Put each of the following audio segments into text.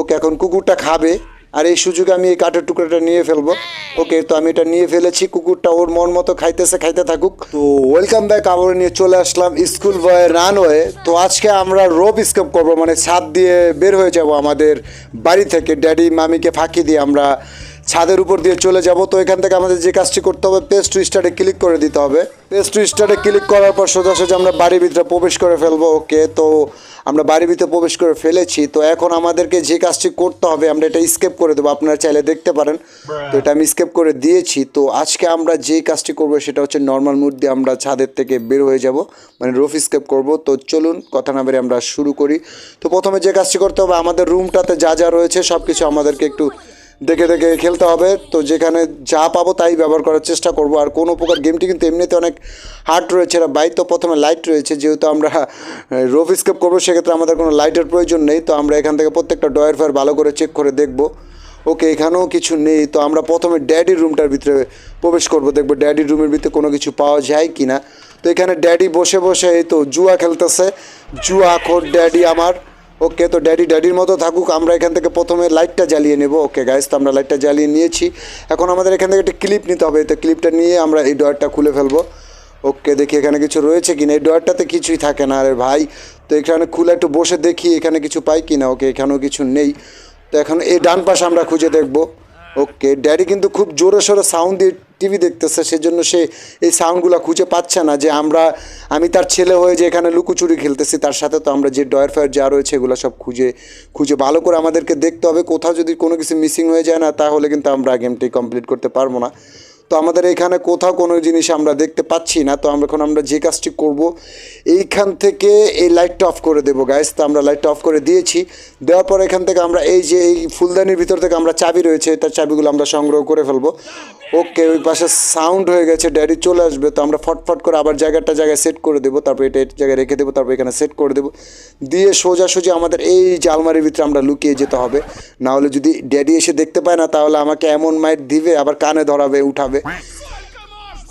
ওকে এখন কুকুরটা খাবে, আর এই সুযোগে আমি এই কাঠের টুকরোটা নিয়ে ফেলব। ওকে, তো আমি এটা নিয়ে ফেলেছি, কুকুরটা ওর মন মতো খাইতেছে, খাইতে থাকুক। তো ওয়েলকাম ব্যাক আবার নিয়ে চলে আসলাম স্কুল বয়ে রান হয়ে তো আজকে আমরা রোপ স্কেপ করব মানে ছাদ দিয়ে বের হয়ে যাব আমাদের বাড়ি থেকে। ড্যাডি মামিকে ফাঁকি দিয়ে আমরা ছাদের উপর দিয়ে চলে যাব। তো এখান থেকে আমাদের যে কাজটি করতে হবে পেস্ট টু স্টার্টে ক্লিক করে দিতে হবে। পেস্ট টু স্টার্টে ক্লিক করার পর সোজাসুজি আমরা বাড়ির ভিতরে প্রবেশ করে ফেলব। ওকে, তো আমরা বাড়ির ভিতরে প্রবেশ করে ফেলেছি। তো এখন আমাদেরকে যে কাজটি করতে হবে, আমরা এটা স্কেপ করে দেবো। আপনারা চাইলে দেখতে পারেন। তো এটা আমি স্কেপ করে দিয়েছি। তো আজকে আমরা যে কাজটি করব, সেটা হচ্ছে নর্মাল মুড দিয়ে আমরা ছাদের থেকে বের হয়ে যাব। মানে রোফ স্কেপ করব। তো চলুন, কথা না আমরা শুরু করি। তো প্রথমে যে কাজটি করতে হবে, আমাদের রুমটাতে যা যা রয়েছে সব কিছু আমাদেরকে একটু দেখে দেখে খেলতে হবে। তো যেখানে যা পাবো তাই ব্যবহার করার চেষ্টা করব। আর কোনো প্রকার গেমটি কিন্তু এমনিতে অনেক হার্ড রয়েছে আর বাই তো প্রথমে লাইট রয়েছে। যেহেতু আমরা রোফ স্কেপ করব, সেক্ষেত্রে আমাদের কোনো লাইটের প্রয়োজন নেই। তো আমরা এখান থেকে প্রত্যেকটা ডয়ের ফায়ার ভালো করে চেক করে দেখব। ওকে, এখানেও কিছু নেই। তো আমরা প্রথমে ড্যাডির রুমটার ভিতরে প্রবেশ করব। দেখব ড্যাডির রুমের ভিতরে কোনো কিছু পাওয়া যায় কি না তো এখানে ড্যাডি বসে বসে এই তো জুয়া খেলতেছে। জুয়া খোর ড্যাডি আমার। ওকে, তো ড্যাডি, ড্যাডির মতো থাকুক, আমরা এখান থেকে প্রথমে লাইটটা জ্বালিয়ে নেব। ওকে গাইস তো আমরা লাইটটা জ্বালিয়ে নিয়েছি। এখন আমাদের এখান থেকে একটা ক্লিপ নিতে হবে। তো ক্লিপটা নিয়ে আমরা এই ডয়ারটা খুলে ফেলব। ওকে, দেখি এখানে কিছু রয়েছে কিনা। এই ডয়ারটাতে কিছুই থাকে না। আরে ভাই, তো এখানে খুলে একটু বসে দেখি এখানে কিছু পাই কিনা। ওকে, এখানেও কিছু নেই। তো এখন এই ডান পাশে আমরা খুঁজে দেখব। ওকে ড্যাডি কিন্তু খুব জোরে সোরে সাউন্ড দিয়ে টিভি দেখতেছে, সেজন্য সে এই সাউন্ডগুলো খুঁজে পাচ্ছে না যে আমরা, আমি তার ছেলে হয়ে যে এখানে লুকোচুরি খেলতেছি, তার সাথে তো আমরা যে ডয়ার ফায়ার যা রয়েছে এগুলো সব খুঁজে খুঁজে ভালো করে আমাদেরকে দেখতে হবে। কোথাও যদি কোনো কিছু মিসিং হয়ে যায় না, তাহলে কিন্তু আমরা গেমটি কমপ্লিট করতে পারব না। তো আমাদের এখানে কোথাও কোনো জিনিস আমরা দেখতে পাচ্ছি না, তো আমরা এখন আমরা যে কাজটি করব, এইখান থেকে এই লাইটটা অফ করে দেবো গাইস তো আমরা লাইটটা অফ করে দিয়েছি। দেওয়ার পর এখান থেকে আমরা এই যে এই ফুলদানির ভিতর থেকে আমরা চাবি রয়েছে, তার চাবিগুলো আমরা সংগ্রহ করে ফেলব। ওকে, ওই পাশে সাউন্ড হয়ে গেছে ড্যাডি চলে আসবে, তো আমরা ফটফট করে আবার জায়গাটা জায়গায় সেট করে দেবো, তারপর এটা এই জায়গায় রেখে দেবো, তারপর এখানে সেট করে দেবো। দিয়ে সোজাসুজি আমাদের এই জালমারির ভিতরে আমরা লুকিয়ে যেতে হবে। না হলে যদি ড্যাডি এসে দেখতে পায় না, তাহলে আমাকে এমন মাইট দিবে, আবার কানে ধরাবে, উঠাবে।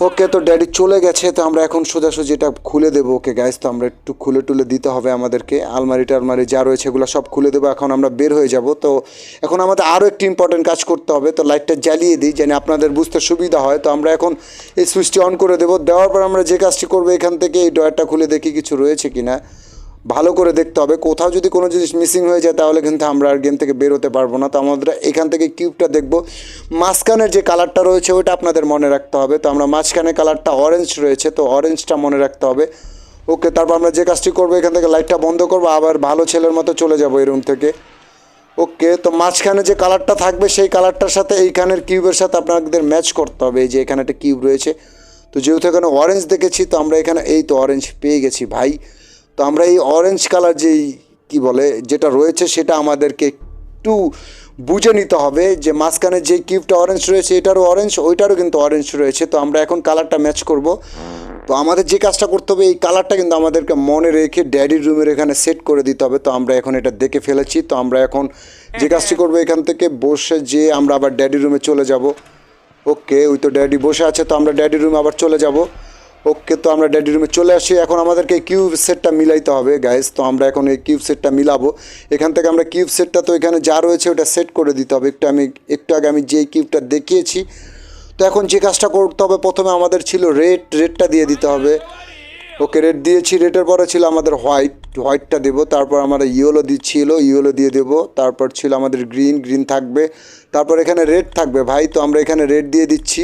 ওকে, তো ড্যাডি চলে গেছে, তো আমরা এখন সোজাসুজি এটা খুলে দেবো। ওকে গ্যাস তো আমরা একটু খুলে টুলে দিতে হবে আমাদেরকে। আলমারি টালমারি যা রয়েছে এগুলো সব খুলে দেবো, এখন আমরা বের হয়ে যাব। তো এখন আমাদের আরও একটি ইম্পর্টেন্ট কাজ করতে হবে, তো লাইটটা জ্বালিয়ে দিই, যেন আপনাদের বুঝতে সুবিধা হয়। তো আমরা এখন এই সুইচটি অন করে দেবো। দেওয়ার পর আমরা যে কাজটি করব, এখান থেকে এই ডয়ারটা খুলে দেখি কিছু রয়েছে কি না ভালো করে দেখতে হবে। কোথাও যদি কোনো জিনিস মিসিং হয়ে যায়, তাহলে কিন্তু আমরা আর গেম থেকে বেরোতে পারব না। তো আমাদের এখান থেকে কিউবটা দেখব। মাঝখানের যে কালারটা রয়েছে, ওইটা আপনাদের মনে রাখতে হবে। তো আমরা মাঝখানে কালারটা অরেঞ্জ রয়েছে, তো অরেঞ্জটা মনে রাখতে হবে। ওকে তারপর আমরা যে কাজটি করব, এখান থেকে লাইটটা বন্ধ করব, আবার ভালো ছেলের মতো চলে যাব এই রুম থেকে। ওকে তো মাঝখানে যে কালারটা থাকবে, সেই কালারটার সাথে এইখানের কিউবের সাথে আপনাদের ম্যাচ করতে হবে। এই যে এখানে একটা কিউব রয়েছে। তো যেহেতু এখানে অরেঞ্জ দেখেছি, তো আমরা এখানে এই তো অরেঞ্জ পেয়ে গেছি ভাই। তো আমরা এই অরেঞ্জ কালার যেই কি বলে যেটা রয়েছে সেটা আমাদেরকে একটু বুঝে নিতে হবে যে মাঝখানে যে কিউবটা অরেঞ্জ রয়েছে এটারও অরেঞ্জ ওইটারও কিন্তু অরেঞ্জ রয়েছে। তো আমরা এখন কালারটা ম্যাচ করব। তো আমাদের যে কাজটা করতে হবে এই কালারটা কিন্তু আমাদেরকে মনে রেখে ড্যাডির রুমের এখানে সেট করে দিতে হবে। তো আমরা এখন এটা দেখে ফেলেছি। তো আমরা এখন যে কাজটি করব এখান থেকে বসে যে আমরা আবার ড্যাডির রুমে চলে যাব। ওকে ওই তো ড্যাডি বসে আছে। তো আমরা ড্যাডির রুমে আবার চলে যাব। ওকে তো আমরা ড্যাডি রুমে চলে আসি। এখন আমাদেরকে কিউব সেটটা মিলাইতে হবে গাইস তো আমরা এখন এই কিউব সেটটা মিলাবো। এখান থেকে আমরা কিউব সেটটা তো এখানে যা রয়েছে ওটা সেট করে দিতে হবে। একটু আমি একটু আগে আমি যে কিউবটা দেখিয়েছি, তো এখন যে কাজটা করতে হবে, প্রথমে আমাদের ছিল রেড রেডটা দিয়ে দিতে হবে। ওকে রেড দিয়েছি। রেডের পরে ছিল আমাদের হোয়াইট হোয়াইটটা দেবো। তারপর আমরা ইয়েলো দিচ্ছিল ইয়েলো দিয়ে দেবো। তারপর ছিল আমাদের গ্রিন গ্রিন থাকবে। তারপর এখানে রেড থাকবে। ভাই, তো আমরা এখানে রেড দিয়ে দিচ্ছি।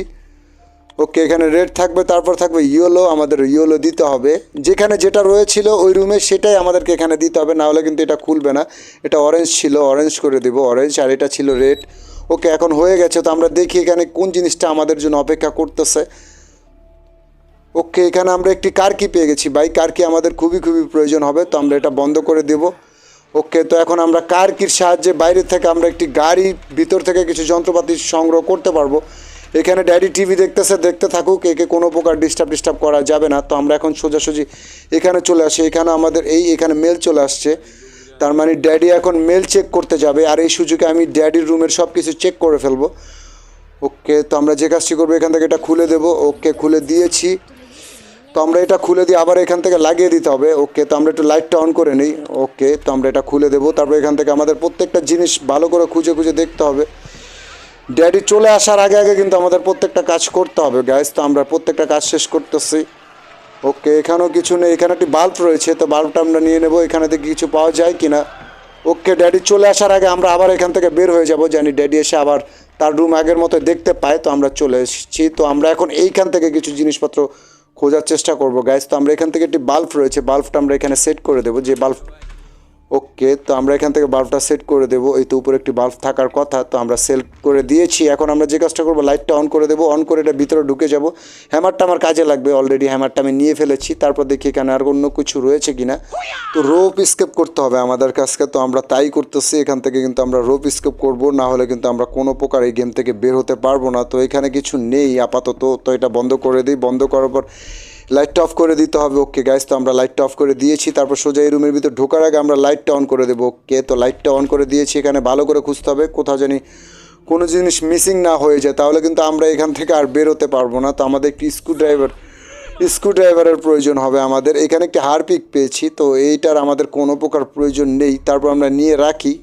ওকে, এখানে রেড থাকবে, তারপর থাকবে ইয়েলো, আমাদের ইয়েলো দিতে হবে। যেখানে যেটা রয়েছিল ওই রুমে সেটাই আমাদেরকে এখানে দিতে হবে না হলে কিন্তু এটা খুলবে না। এটা অরেঞ্জ ছিল অরেঞ্জ করে দেবো অরেঞ্জ আর এটা ছিল রেড ওকে, এখন হয়ে গেছে, তো আমরা দেখি এখানে কোন জিনিসটা আমাদের জন্য অপেক্ষা করতেছে। ওকে, এখানে আমরা একটি কারকি পেয়ে গেছি, ভাই। কারকি আমাদের খুবই খুবই প্রয়োজন হবে, তো আমরা এটা বন্ধ করে দেব। ওকে, তো এখন আমরা কারকির সাহায্যে বাইরে থেকে আমরা একটি গাড়ি, ভিতর থেকে কিছু যন্ত্রপাতি সংগ্রহ করতে পারব। এখানে ড্যাডি টিভি দেখতেছে, দেখতে থাকুক, একে কোনো প্রকার ডিস্টার্ব ডিস্টার্ব করা যাবে না। তো আমরা এখন সোজাসুজি এখানে চলে আসি এখানে আমাদের এই, এখানে মেল চলে আসছে। তার মানে ড্যাডি এখন মেল চেক করতে যাবে। আর এই সুযোগে আমি ড্যাডির রুমের সব কিছু চেক করে ফেলব। ওকে, তো আমরা যে কাজটি করব, এখান থেকে এটা খুলে দেবো। ওকে, খুলে দিয়েছি। তো আমরা এটা খুলে দিয়ে আবার এখান থেকে লাগিয়ে দিতে হবে। ওকে, তো আমরা একটু লাইটটা অন করে নিই। ওকে, তো আমরা এটা খুলে দেবো। তারপর এখান থেকে আমাদের প্রত্যেকটা জিনিস ভালো করে খুঁজে খুঁজে দেখতে হবে। ড্যাডি চলে আসার আগে আগে কিন্তু আমাদের প্রত্যেকটা কাজ করতে হবে গ্যাস তো আমরা প্রত্যেকটা কাজ শেষ করতেছি। ওকে এখানেও কিছু নেই। এখানে একটি বাল্ব রয়েছে, তো বাল্বটা আমরা নিয়ে নেব। এখানে থেকে কিছু পাওয়া যায় কি না ওকে ড্যাডি চলে আসার আগে আমরা আবার এখান থেকে বের হয়ে যাব। জানি ড্যাডি এসে আবার তার রুম আগের মতো দেখতে পায়, তো আমরা চলে এসেছি। তো আমরা এখন এইখান থেকে কিছু জিনিসপত্র খোঁজার চেষ্টা করব গ্যাস তো আমরা এখান থেকে একটি বাল্ব রয়েছে। বাল্বটা আমরা এখানে সেট করে দেবো। যে বাল্ব ওকে, তো আমরা এখান থেকে বাল্বটা সেট করে দেবো। এই তো উপরে একটি বাল্ব থাকার কথা, তো আমরা সেল করে দিয়েছি। এখন আমরা যে কাজটা করব, লাইটটা অন করে দেবো। অন করে এটা ভিতরে ঢুকে যাব। হ্যামারটা আমার কাজে লাগবে অলরেডি, হ্যামারটা আমি নিয়ে ফেলেছি। তারপর দেখি এখানে আর অন্য কিছু রয়েছে কিনা। তো রোপ স্কেপ করতে হবে আমাদের কাছকে তো আমরা তাই করতেছি। এখান থেকে কিন্তু আমরা রোপ স্কেপ করব, না হলে কিন্তু আমরা কোনো প্রকার এই গেম থেকে বের হতে পারব না। তো এখানে কিছু নেই আপাতত, তো এটা বন্ধ করে দিই। বন্ধ করার পর লাইটটা অফ করে দিতে হবে ওকে গাইস তো আমরা লাইটটা অফ করে দিয়েছি। তারপর সোজা এই রুমের ভিতর ঢোকার আগে আমরা লাইটটা অন করে দেবো ওকে তো লাইটটা অন করে দিয়েছি, এখানে ভালো করে খুঁজতে হবে। কোথাও জানি কোনো জিনিস মিসিং না হয়ে যায়, তাহলে কিন্তু আমরা এখান থেকে আর বেরোতে পারব না। তো আমাদের একটি স্ক্রু ড্রাইভার স্ক্রু ড্রাইভারের প্রয়োজন হবে আমাদের। এখানে একটি হারপিক পেয়েছি, তো এইটার আমাদের কোনো প্রকার প্রয়োজন নেই। তারপর আমরা নিয়ে রাখি।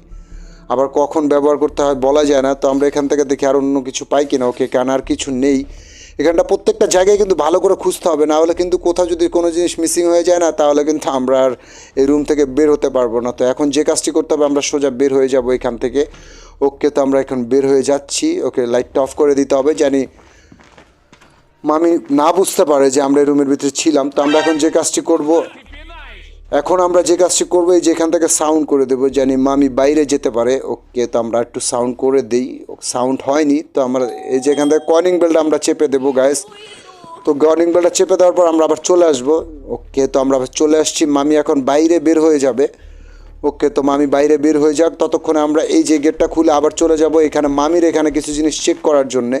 আবার কখন ব্যবহার করতে হয় বলা যায় না, তো আমরা এখান থেকে দেখি আর অন্য কিছু পাই কিনা ওকে কেন আর কিছু নেই। এখানটা প্রত্যেকটা জায়গায় কিন্তু ভালো করে খুঁজতে হবে, না হলে কিন্তু কোথাও যদি কোনো জিনিস মিসিং হয়ে যায় না, তাহলে কিন্তু আমরা আর এই রুম থেকে বের হতে পারব না। তো এখন যে কাজটি করতে হবে, আমরা সোজা বের হয়ে যাব এখান থেকে। ওকে, তো আমরা এখন বের হয়ে যাচ্ছি। ওকে লাইটটা অফ করে দিতে হবে জানি মামি না বুঝতে পারে যে আমরা এই রুমের ভিতরে ছিলাম। তো আমরা এখন যে কাজটি করব এখন আমরা যে কাজটি করব, এই যে এখান থেকে সাউন্ড করে দেবো, জানি মামি বাইরে যেতে পারে। ওকে, তো আমরা একটু সাউন্ড করে দিই। সাউন্ড হয়নি, তো আমরা এই যে এখান থেকে কর্নিং বেলটা আমরা চেপে দেবো গ্যাস তো কর্নিং বেলটা চেপে দেওয়ার পর আমরা আবার চলে আসব। ওকে, তো আমরা চলে আসছি। মামি এখন বাইরে বের হয়ে যাবে। ওকে, তো মামি বাইরে বের হয়ে যাক। ততক্ষণে আমরা এই যে গেটটা খুলে আবার চলে যাব এখানে মামির এখানে কিছু জিনিস চেক করার জন্যে।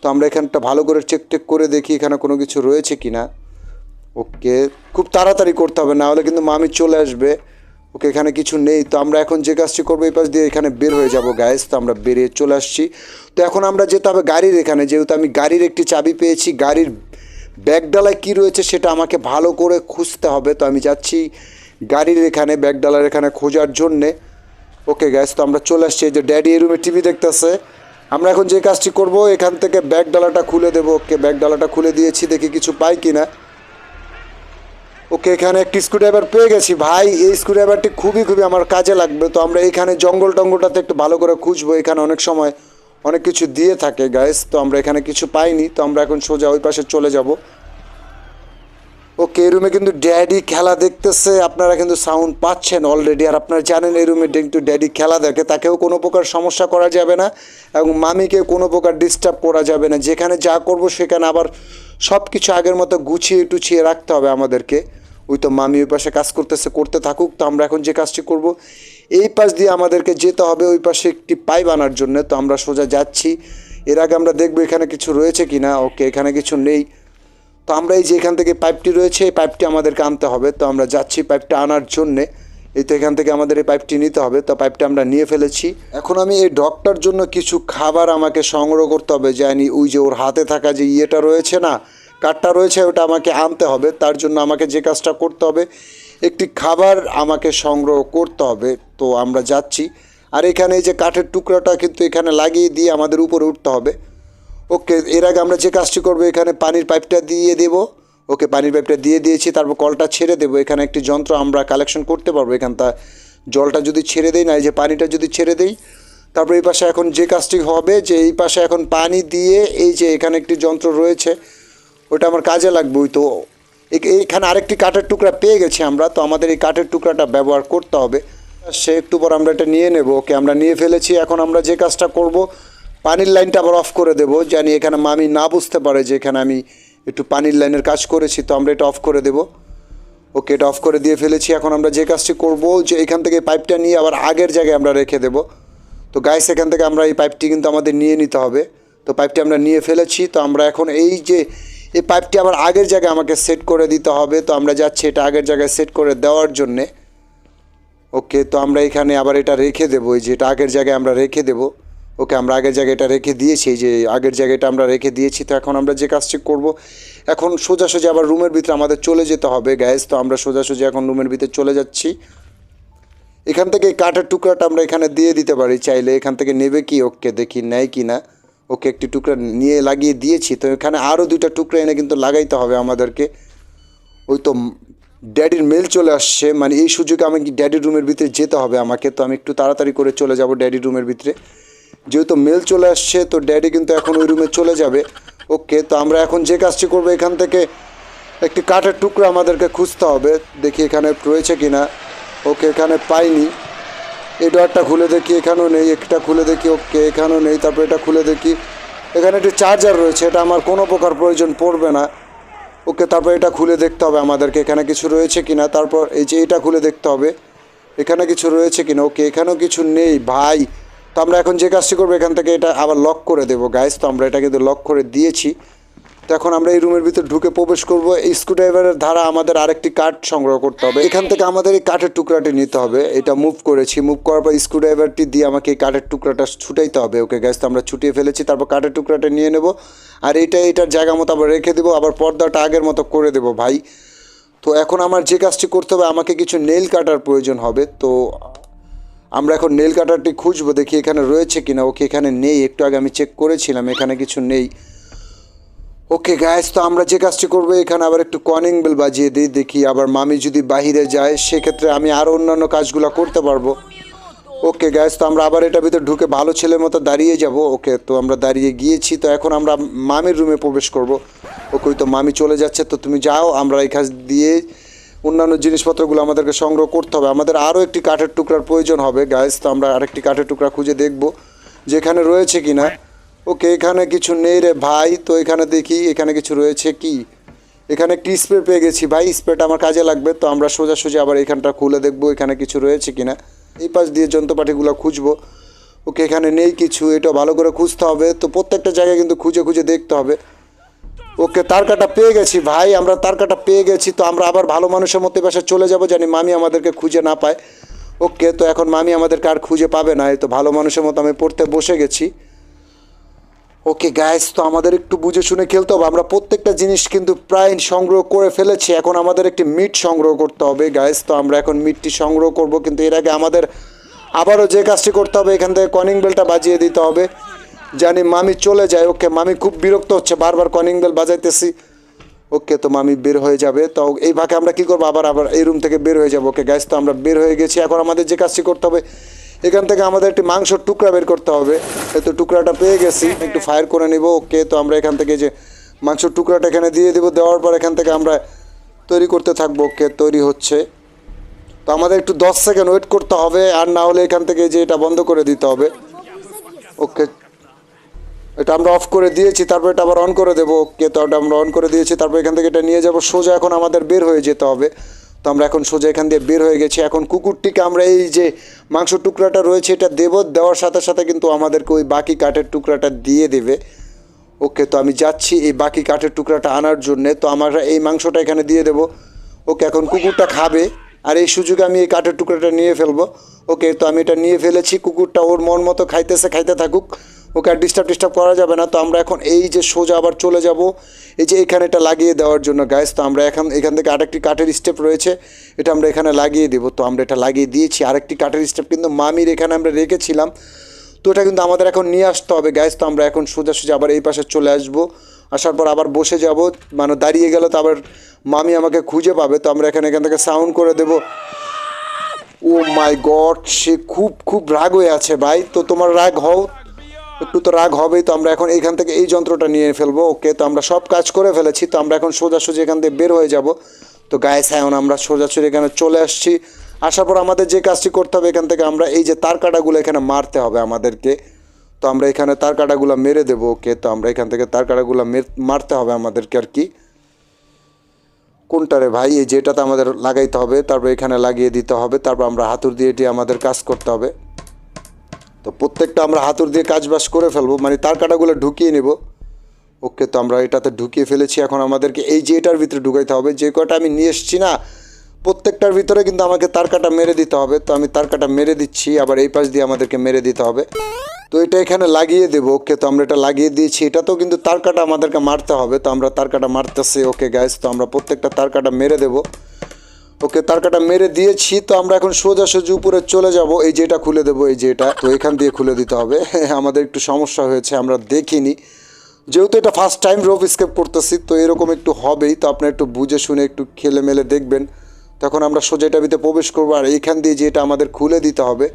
তো আমরা এখানটা ভালো করে চেক টেক করে দেখি, এখানে কোনো কিছু রয়েছে কি না ওকে খুব তাড়াতাড়ি করতে হবে, না হলে কিন্তু মামি চলে আসবে। ওকে এখানে কিছু নেই, তো আমরা এখন যে কাজটি করব, এই পাশ দিয়ে এখানে বের হয়ে যাব গ্যাস তো আমরা বেরিয়ে চলে আসছি। তো এখন আমরা যেতে হবে গাড়ির এখানে, যেহেতু আমি গাড়ির একটি চাবি পেয়েছি, গাড়ির ব্যাগডালায় কী রয়েছে সেটা আমাকে ভালো করে খুঁজতে হবে। তো আমি যাচ্ছি গাড়ির এখানে, ব্যাগডালার এখানে খোঁজার জন্যে। ওকে গ্যাস তো আমরা চলে আসছি। যে ড্যাডি এই রুমে টিভি দেখতেছে। আমরা এখন যে কাজটি করব, এখান থেকে ব্যাগডালাটা খুলে দেবো। ওকে, ব্যাগডালাটা খুলে দিয়েছি, দেখি কিছু পাই কি না ওকে এখানে একটি স্ক্রুড্রাইভার পেয়ে গেছি। ভাই, এই স্ক্রুড্রাইভারটি খুবই খুবই আমার কাজে লাগবে। তো আমরা এখানে জঙ্গল টঙ্গলটাতে একটু ভালো করে খুঁজবো। এখানে অনেক সময় অনেক কিছু দিয়ে থাকে গাইস তো আমরা এখানে কিছু পাইনি। তো আমরা এখন সোজা ওই পাশে চলে যাব। ওকে, এই রুমে কিন্তু ড্যাডি খেলা দেখতেছে। আপনারা কিন্তু সাউন্ড পাচ্ছেন অলরেডি আর আপনারা জানেন, এই রুমে কিন্তু ড্যাডি খেলা দেখে। তাকেও কোনো প্রকার সমস্যা করা যাবে না এবং মামিকে কোনো প্রকার ডিস্টার্ব করা যাবে না। যেখানে যা করব, সেখানে আবার সব কিছু আগের মতো গুছিয়ে টুছিয়ে রাখতে হবে আমাদেরকে। ওই তো মামি ওই পাশে কাজ করতেছে, করতে থাকুক, তো আমরা এখন যে কাজটি করব, এই পাশ দিয়ে আমাদেরকে যেতে হবে, ওই পাশে একটি পাইপ আনার জন্য, তো আমরা সোজা যাচ্ছি। এর আগে আমরা দেখব এখানে কিছু রয়েছে কি না ওকে, এখানে কিছু নেই। তো আমরা এই যে এখান থেকে পাইপটি রয়েছে, এই পাইপটি আমাদেরকে আনতে হবে, তো আমরা যাচ্ছি পাইপটা আনার জন্যে। এই তো এখান থেকে আমাদের এই পাইপটি নিতে হবে, তো পাইপটা আমরা নিয়ে ফেলেছি। এখন আমি এই ডগটার জন্য কিছু খাবার আমাকে সংগ্রহ করতে হবে, জানি ওই যে ওর হাতে থাকা যে ইয়েটা রয়েছে না কাঠটা রয়েছে, ওটা আমাকে আনতে হবে। তার জন্য আমাকে যে কাজটা করতে হবে, একটি খাবার আমাকে সংগ্রহ করতে হবে। তো আমরা যাচ্ছি। আর এখানে এই যে কাঠের টুকরাটা কিন্তু এখানে লাগিয়ে দিয়ে আমাদের উপরে উঠতে হবে। ওকে, এর আগে আমরা যে কাজটি করব, এখানে পানির পাইপটা দিয়ে দেব। ওকে, পানির পাইপটা দিয়ে দিয়েছি, তারপর কলটা ছেড়ে দেবো। এখানে একটি যন্ত্র আমরা কালেকশন করতে পারব। এখানটা জলটা যদি ছেড়ে দেই, না, এই যে পানিটা যদি ছেড়ে দেই, তারপর এই পাশে এখন যে কাজটি হবে, যে এই পাশে এখন পানি দিয়ে এই যে এখানে একটি যন্ত্র রয়েছে ওটা আমার কাজে লাগবে ওই তো। এইখানে আরেকটি কাঠের টুকরা পেয়ে গেছি আমরা, তো আমাদের এই কাঠের টুকরাটা ব্যবহার করতে হবে। সে একটু পর আমরা এটা নিয়ে নেব, ওকে আমরা নিয়ে ফেলেছি, এখন আমরা যে কাজটা করব, পানির লাইনটা আবার অফ করে দেবো, জানি এখানে মামি না বুঝতে পারে যে এখানে আমি একটু পানির লাইনের কাজ করেছি, তো আমরা এটা অফ করে দেবো। ওকে এটা অফ করে দিয়ে ফেলেছি, এখন আমরা যে কাজটি করব, যে এখান থেকে পাইপটা নিয়ে আবার আগের জায়গায় আমরা রেখে দেব। তো গাইস এখান থেকে আমরা এই পাইপটি কিন্তু আমাদের নিয়ে নিতে হবে। তো পাইপটি আমরা নিয়ে ফেলেছি, তো আমরা এখন এই যে এই পাইপটি আবার আগের জায়গায় আমাকে সেট করে দিতে হবে। তো আমরা যাচ্ছি এটা আগের জায়গায় সেট করে দেওয়ার জন্যে। ওকে তো আমরা এখানে আবার এটা রেখে দেবো। এই যে এটা আগের জায়গায় আমরা রেখে দেবো। ওকে আমরা আগের জায়গায় এটা রেখে দিয়েছি। যে আগের জায়গাটা আমরা রেখে দিয়েছি। তো এখন আমরা যে কাজটি করব, এখন সোজাসুজি আবার রুমের ভিতরে আমাদের চলে যেতে হবে গ্যাস তো আমরা সোজাসুজি এখন রুমের ভিতরে চলে যাচ্ছি। এখান থেকে কাঠের টুকরাটা আমরা এখানে দিয়ে দিতে পারি চাইলে। এখান থেকে নেবে কি? ওকে দেখি নেয় কি না ওকে একটি টুকরা নিয়ে লাগিয়ে দিয়েছি, তো এখানে আরও দুইটা টুকরা এনে কিন্তু লাগাইতে হবে আমাদেরকে। ওই তো ড্যাডির মেল চলে আসছে মানে এই সুযোগে আমি ড্যাডির রুমের ভিতরে যেতে হবে আমাকে? তো আমি একটু তাড়াতাড়ি করে চলে যাব ড্যাডির রুমের ভিতরে। যেহেতু মেল চলে আসছে, তো ড্যাডি কিন্তু এখন ওই রুমে চলে যাবে। ওকে, তো আমরা এখন যে কাজটি করব, এখান থেকে একটি কাঠের টুকরো আমাদেরকে খুঁজতে হবে। দেখি এখানে রয়েছে কি না ওকে, এখানে পাইনি। এই ডোয়ারটা খুলে দেখি, এখানেও নেই, একটা খুলে দেখি, ওকে, এখানেও নেই, তারপর এটা খুলে দেখি। এখানে একটি চার্জার রয়েছে, এটা আমার কোনো প্রকার প্রয়োজন পড়বে না। ওকে, তারপর এটা খুলে দেখতে হবে আমাদেরকে, এখানে কিছু রয়েছে কি না তারপর এই যে এটা খুলে দেখতে হবে, এখানে কিছু রয়েছে কি না ওকে, এখানেও কিছু নেই, ভাই। তো আমরা এখন যে কাজটি করব, এখান থেকে এটা আবার লক করে দেবো গাইস তো আমরা এটা কিন্তু লক করে দিয়েছি। তো এখন আমরা এই রুমের ভিতরে ঢুকে প্রবেশ করব। এই স্ক্রুড্রাইভারের ধারা আমাদের আরেকটি কাঠ সংগ্রহ করতে হবে। এখান থেকে আমাদের এই কাঠের টুকরাটি নিতে হবে। এটা মুভ করেছি। মুভ করার পর স্ক্রুড্রাইভারটি দিয়ে আমাকে এই কাঠের টুকরাটা ছুটাইতে হবে। ওকে গ্যাস তো আমরা ছুটিয়ে ফেলেছি। তারপর কাঠের টুকরাটা নিয়ে নেব। আর এটা, এটার জায়গা মতো আবার রেখে দেবো। আবার পর্দাটা আগের মতো করে দেবো, ভাই। তো এখন আমার যে কাজটি করতে হবে, আমাকে কিছু নেল কাটার প্রয়োজন হবে। তো আমরা এখন নেল কাটারটি খুঁজবো, দেখি এখানে রয়েছে কিনা। ওকে এখানে নেই। একটু আগে আমি চেক করেছিলাম, এখানে কিছু নেই। ওকে গ্যাস তো আমরা যে কাজটি করব, এখানে আবার একটু কনিং বেল বাজিয়ে দিই, দেখি আবার মামি যদি বাহিরে যায়, সেক্ষেত্রে আমি আরও অন্যান্য কাজগুলো করতে পারব। ওকে গ্যাস তো আমরা আবার এটার ভিতরে ঢুকে ভালো ছেলের মতো দাঁড়িয়ে যাব। ওকে তো আমরা দাঁড়িয়ে গিয়েছি, তো এখন আমরা মামির রুমে প্রবেশ করব। ওকে তো মামি চলে যাচ্ছে, তো তুমি যাও, আমরা এই কাজ দিয়ে অন্যান্য জিনিসপত্রগুলো আমাদেরকে সংগ্রহ করতে হবে। আমাদের আরও একটি কাঠের টুকরার প্রয়োজন হবে গ্যাস তো আমরা আরেকটি কাঠের টুকরা খুঁজে দেখব, যেখানে রয়েছে কি না ওকে, এখানে কিছু নেই রে ভাই। তো এখানে দেখি, এখানে কিছু রয়েছে কি? এখানে একটি স্প্রে পেয়ে গেছি ভাই। স্প্রেটা আমার কাজে লাগবে, তো আমরা সোজাসুজি আবার এখানটা খুলে দেখব এখানে কিছু রয়েছে কি না এই পাশ দিয়ে যন্ত্রপাতিগুলো খুঁজবো। ওকে, এখানে নেই কিছু, এটা ভালো করে খুঁজতে হবে। তো প্রত্যেকটা জায়গায় কিন্তু খুঁজে খুঁজে দেখতে হবে। ওকে তার কাটা পেয়ে গেছি ভাই, আমরা তার কাটা পেয়ে গেছি। তো আমরা আবার ভালো মানুষের মতো পাশে চলে যাব, জানি মামি আমাদেরকে খুঁজে না পায়। ওকে, তো এখন মামি আমাদেরকে আর খুঁজে পাবে না। এই তো ভালো মানুষের মতো আমি পড়তে বসে গেছি। ওকে গ্যাস তো আমাদের একটু বুঝে শুনে খেলতে হবে। আমরা প্রত্যেকটা জিনিস কিন্তু প্রায় সংগ্রহ করে ফেলেছি। এখন আমাদের একটি মিট সংগ্রহ করতে হবে গ্যাস তো আমরা এখন মিটটি সংগ্রহ করব, কিন্তু এর আগে আমাদের আবারও যে কাজটি করতে হবে, এখান থেকে কনিং বেলটা বাজিয়ে দিতে হবে। জানি মামি চলে যায়। ওকে মামি খুব বিরক্ত হচ্ছে। বারবার কনিং বেল বাজাইতেছি। ওকে তো মামি বের হয়ে যাবে। তো এই ভাগে আমরা কি করব? আবার আবার এই রুম থেকে বের হয়ে যাব। ওকে গ্যাস তো আমরা বের হয়ে গেছি। এখন আমাদের যে কাজটি করতে হবে এখান থেকে আমাদের একটি মাংসর টুকরা বের করতে হবে। এই তো টুকরাটা পেয়ে গেছি। একটু ফায়ার করে নিব। ওকে, তো আমরা এখান থেকে যে মাংসর টুকরাটা এখানে দিয়ে দেবো। দেওয়ার পর এখান থেকে আমরা তৈরি করতে থাকব। ওকে, তৈরি হচ্ছে। তো আমাদের একটু দশ সেকেন্ড ওয়েট করতে হবে। আর না হলে এখান থেকে যে এটা বন্ধ করে দিতে হবে। ওকে, এটা আমরা অফ করে দিয়েছি। তারপর এটা আবার অন করে দেবো। ওকে, তো আমরা অন করে দিয়েছি। তারপর এখান থেকে এটা নিয়ে যাব। সোজা এখন আমাদের বের হয়ে যেতে হবে। তো আমরা এখন সোজা এখান দিয়ে বের হয়ে গেছি। এখন কুকুরটিকে আমরা এই যে মাংস টুকরাটা রয়েছে, এটা দেব দেওয়ার সাথে সাথে কিন্তু আমাদেরকে ওই বাকি কাঠের টুকরাটা দিয়ে দেবে। ওকে, তো আমি যাচ্ছি এই বাকি কাঠের টুকরাটা আনার জন্যে। তো আমরা এই মাংসটা এখানে দিয়ে দেবো। ওকে, এখন কুকুরটা খাবে। আর এই সুযোগে আমি এই কাঠের টুকরাটা নিয়ে ফেলব। ওকে, তো আমি এটা নিয়ে ফেলেছি। কুকুরটা ওর মন মতো খাইতেছে, খাইতে থাকুক। ওকে আর ডিস্টার্ব ডিস্টার্ব করা যাবে না। তো আমরা এখন এই যে সোজা আবার চলে যাব। এই যে এখানে এটা লাগিয়ে দেওয়ার জন্য গ্যাস তো আমরা এখন এখান থেকে আরেকটি কাঠের স্টেপ রয়েছে। এটা আমরা এখানে লাগিয়ে দেবো। তো আমরা এটা লাগিয়ে দিয়েছি। আরেকটি কাঠের স্টেপ কিন্তু মামির এখানে আমরা রেখেছিলাম। তো এটা কিন্তু আমাদের এখন নিয়ে আসতে হবে গ্যাস তো আমরা এখন সোজা সোজা আবার এই পাশে চলে আসব। আসার পর আবার বসে যাব। মানে দাঁড়িয়ে গেলে তো আবার মামি আমাকে খুঁজে পাবে। তো আমরা এখানে এখান থেকে সাউন্ড করে দেবো। ও মাই গড সে খুব খুব রাগ হয়ে আছে, ভাই। তো তোমার রাগ হও। একটু তো রাগ হবেই তো, আমরা এখন এইখান থেকে এই যন্ত্রটা নিয়ে ফেলব, ওকে? তো আমরা সব কাজ করে ফেলেছি, তো আমরা এখন সোজাসুজি এখান থেকে বের হয়ে যাব। তো গায়ে এখন আমরা সোজাসুজি এখানে চলে আসছি। আসার পর আমাদের যে কাজটি করতে হবে এখান থেকে আমরা এই যে তার কাটাগুলো এখানে মারতে হবে আমাদেরকে। তো আমরা এখানে তার কাটাগুলো মেরে দেবো, ওকে? তো আমরা এখান থেকে তার কাটাগুলো মারতে হবে আমাদেরকে আর কি। কোনটা রে ভাই? এই যেটাতে আমাদের লাগাইতে হবে, তারপর এখানে লাগিয়ে দিতে হবে, তারপর আমরা হাতুর দিয়ে এটি আমাদের কাজ করতে হবে। তো প্রত্যেকটা আমরা হাতুর দিয়ে কাজ বাজ করে ফেলব মানে তার কাটাগুলো ঢুকিয়ে নেব। ওকে, তো আমরা এটাতে ঢুকিয়ে ফেলেছি। এখন আমাদেরকে এই যে এটার ভিতরে ঢুকাইতে হবে, যে কটা আমি নিয়ে এসেছি না, প্রত্যেকটার ভিতরে কিন্তু আমাকে তার কাটা মেরে দিতে হবে। তো আমি তার কাটা মেরে দিচ্ছি, আবার এই পাশ দিয়ে আমাদেরকে মেরে দিতে হবে। তো এটা এখানে লাগিয়ে দেবো। ওকে, তো আমরা এটা লাগিয়ে দিয়েছি। এটা তো কিন্তু তার কাটা আমাদেরকে মারতে হবে। তো আমরা তার কাটা মারতেছি। ওকে গ্যাস তো আমরা প্রত্যেকটা তার কাটা মেরে দেবো। ওকে তার কাটা মেরে দিয়েছি, তো আমরা এখন সোজাসুজি উপরে চলে যাব। এই যে এটা খুলে দেবো, এই যে এটা তো এখান দিয়ে খুলে দিতে হবে। আমাদের একটু সমস্যা হয়েছে, আমরা দেখিনি। যেহেতু এটা ফার্স্ট টাইম রোপ স্কেপ করতেছি, তো এরকম একটু হবেই। তো আপনি একটু বুঝে শুনে, একটু খেলে মেলে দেখবেন। তখন আমরা সোজা এটার ভিতরে প্রবেশ করব, আর এইখান দিয়ে যে এটা আমাদের খুলে দিতে হবে,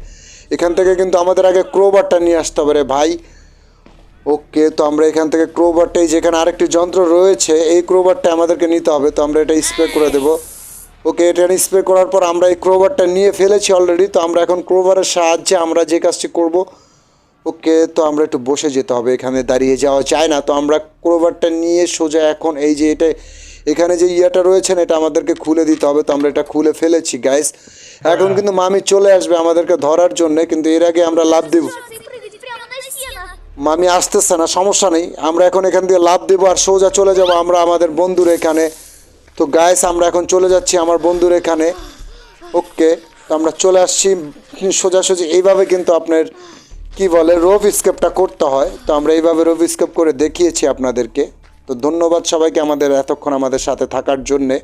এখান থেকে কিন্তু আমাদের আগে ক্রোবারটা নিয়ে আসতে হবে। রে ভাই, ওকে, তো আমরা এখান থেকে ক্রোবারটাই যেখানে আরেকটি যন্ত্র রয়েছে, এই ক্রোবারটা আমাদেরকে নিতে হবে। তো আমরা এটা স্প্রে করে দেবো। ওকে এটা স্প্রে করার পর আমরা এই ক্রোভারটা নিয়ে ফেলেছি অলরেডি তো আমরা এখন ক্রোভারের সাহায্যে আমরা যে কাজটি করব ওকে তো আমরা একটু বসে যেতে হবে এখানে দাঁড়িয়ে যাওয়া যায় না। তো আমরা ক্রোভারটা নিয়ে সোজা এখন এই যে এটা এখানে যে ইয়াটা রয়েছেন এটা আমাদেরকে খুলে দিতে হবে। তো আমরা এটা খুলে ফেলেছি গ্যাস এখন হ্যাঁ। কিন্তু মামি চলে আসবে আমাদেরকে ধরার জন্য কিন্তু এর আগে আমরা লাভ দেব। মামি আসতেছে না সমস্যা নেই। আমরা এখন এখান দিয়ে লাভ দেবো আর সোজা চলে যাব আমরা আমাদের বন্ধুর এখানে। তো গায়েস আমরা এখন চলে যাচ্ছি আমার বন্ধুর এখানে। ওকে তো আমরা চলে আসছি। সোজাসুজি এইভাবে কিন্তু আপনার, কি বলে রোভ স্কেপটা করতে হয়। তো আমরা এইভাবে রোভ স্কেপ করে দেখিয়েছি আপনাদেরকে। তো ধন্যবাদ সবাইকে আমাদের এতক্ষণ আমাদের সাথে থাকার জন্যে।